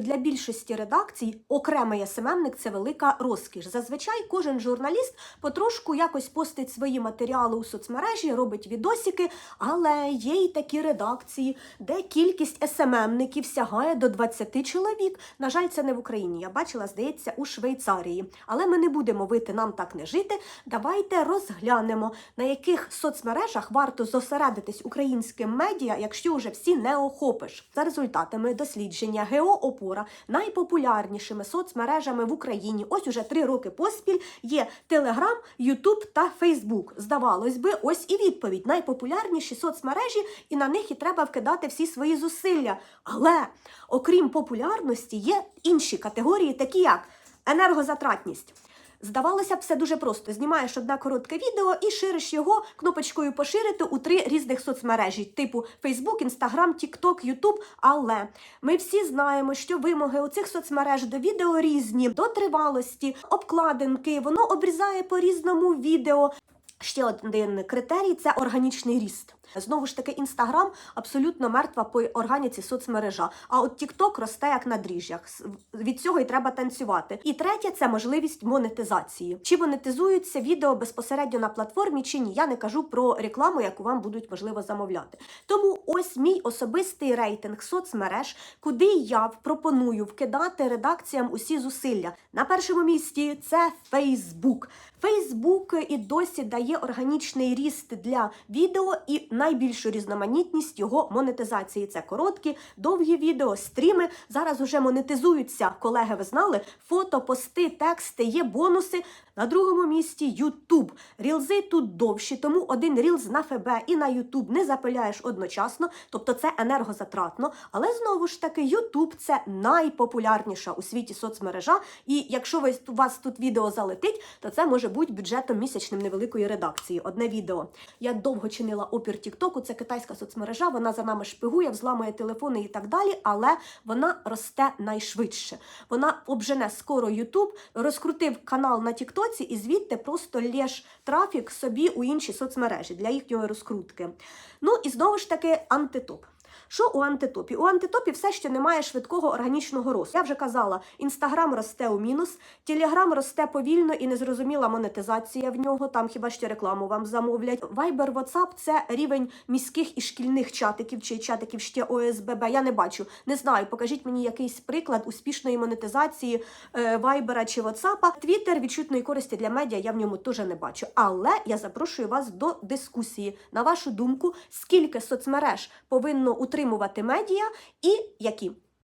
Для більшості редакцій окремий СММник це велика розкіш. Зазвичай кожен журналіст потрошку якось постить свої матеріали у соцмережі, робить відосики, але є й такі редакції, де кількість СММників сягає до 20 чоловік. На жаль, це не в Україні. Я бачила, здається, у Швейцарії. Але ми не будемо вити, нам так не жити. Давайте розглянемо, на яких соцмережах варто зосередитись українським медіа, якщо вже всі не охопиш. За результатами дослідження ГЕО Опора найпопулярнішими соцмережами в Україні, ось уже три роки поспіль, є Телеграм, Ютуб та Фейсбук. Здавалось би, ось і відповідь: найпопулярніші соцмережі, і на них і треба вкидати всі свої зусилля. Але окрім популярності, є інші категорії, такі як енергозатратність. Здавалося б, все дуже просто. Знімаєш одне коротке відео і шириш його кнопочкою поширити у три різних соцмережі, типу Facebook, Instagram, TikTok, YouTube. Але ми всі знаємо, що вимоги у цих соцмереж до відео різні, до тривалості, обкладинки, воно обрізає по різному відео. Ще один критерій це органічний ріст. Знову ж таки, інстаграм абсолютно мертва по органіці соцмережа. А от Тікток росте як на дріжджах. Від цього й треба танцювати. І третє це можливість монетизації. Чи монетизуються відео безпосередньо на платформі, чи ні? Я не кажу про рекламу, яку вам будуть можливо замовляти. Тому ось мій особистий рейтинг соцмереж, куди я пропоную вкидати редакціям усі зусилля. На першому місці це Фейсбук. Фейсбук і досі дає органічний ріст для відео і найбільшу різноманітність його монетизації. Це короткі, довгі відео, стріми. Зараз уже монетизуються, колеги, ви знали, фото, пости, тексти, є бонуси. На другому місці YouTube. Рілзи тут довші, тому один рілз на ФБ і на YouTube не запиляєш одночасно, тобто це енергозатратно. Але знову ж таки, YouTube – це найпопулярніша у світі соцмережа. І якщо у вас тут відео залетить, то це може бути бюджетом місячним невеликої редакції. Одне відео. Я довго чинила опір Тіктоку, це китайська соцмережа, вона за нами шпигує, взламує телефони і так далі, але вона росте найшвидше. Вона обжене скоро YouTube, розкрутив канал на Тіктоці і звідти просто лєш трафік собі у інші соцмережі для їхньої розкрутки. Ну і знову ж таки антитоп. Що у антитопі? У антитопі все, що немає швидкого органічного росту. Я вже казала, інстаграм росте у мінус, телеграм росте повільно і незрозуміла монетизація в нього. Там хіба що рекламу вам замовлять. Вайбер, WhatsApp – це рівень міських і шкільних чатиків чи чатиків ще ОСББ. Я не бачу, не знаю. Покажіть мені якийсь приклад успішної монетизації Вайбера чи WhatsApp. Твіттер відчутної користі для медіа я в ньому теж не бачу. Але я запрошую вас до дискусії. На вашу думку, скільки соцмереж повинно утримувати медіа і які?